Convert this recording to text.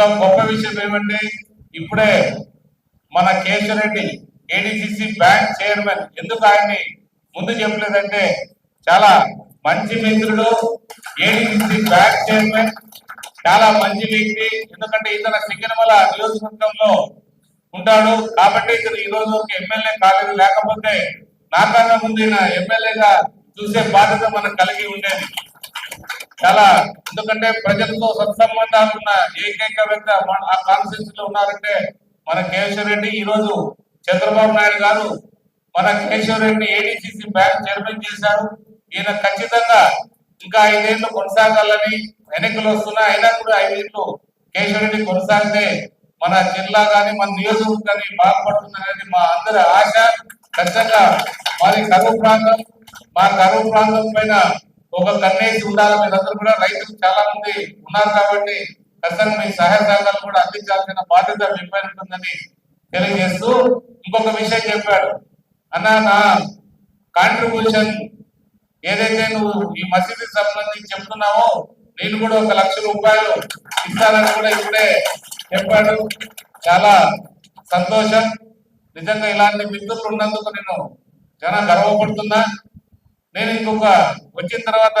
ఇంకా గొప్ప విషయం ఏమంటే ఇప్పుడే మన కేశవరెడ్డి ఏడిసిసి బ్యాంక్ చైర్మన్ ఎందుకు ఆయన్ని ముందు చెప్పలేదంటే చాలా మంచి మిత్రుడు ఏడిసిసి బ్యాంక్ చైర్మన్ చాలా మంచి వ్యక్తి. ఎందుకంటే ఇతర సింగనమల నియోజకవర్గంలో ఉంటాడు. కాబట్టి ఇతను ఈ రోజు ఒక ఎమ్మెల్యే కాలేదు. లేకపోతే నాకన్నా ముందు ఎమ్మెల్యేగా చూసే బాధ్యత మనకు కలిగి ఉండేది. చాలా ఎందుకంటే ప్రజలతో సత్సంబంధాలు ఉన్న ఏకైక వ్యక్తి మన- ఆ కాన్ఫరెన్స్లో ఉన్నారంటే మన కేశవ రెడ్డి ఈ రోజు చంద్రబాబు నాయుడు గారు మన Keshava Reddy ADCC bank chairman చేశారు. ఈయన ఖచ్చితంగా ఇంకా ఐదేళ్ళు కొనసాగాలని ఎన్నికలు వస్తున్నాయి. అయినా కూడా ఐదేళ్ళు కేశవ రెడ్డి కొనసాగితే మన జిల్లా కానీ మన నియోజకవర్గాన్ని బాగుపడుతుందనేది మా అందరి ఆశ. ఖచ్చితంగా మాది కరువు ప్రాంతం. మా కరువు ప్రాంతం పైన ఒక కన్నేసి ఉండాలి మీరందరూ కూడా రైతులు చాలా మంది ఉన్నారు కాబట్టి ఖచ్చితంగా మీ సహాయ సహకారాలు కూడా అందించాల్సిన బాధ్యత మీపైన ఉంటుందని తెలియజేస్తూ ఇంకొక విషయం చెప్పాడు. అన్న నా కాంట్రిబ్యూషన్ ఏదైతే నువ్వు ఈ మసీదు సంబంధించి చెప్తున్నావో నేను కూడా ఒక లక్ష రూపాయలు ఇస్తానని కూడా ఇప్పుడే చెప్పాడు. చాలా సంతోషం. నిజంగా ఇలాంటి మిత్రులు ఉన్నందుకు నేను చాలా గర్వపడుతున్నా. నేను ఇంకొక వచ్చిన తర్వాత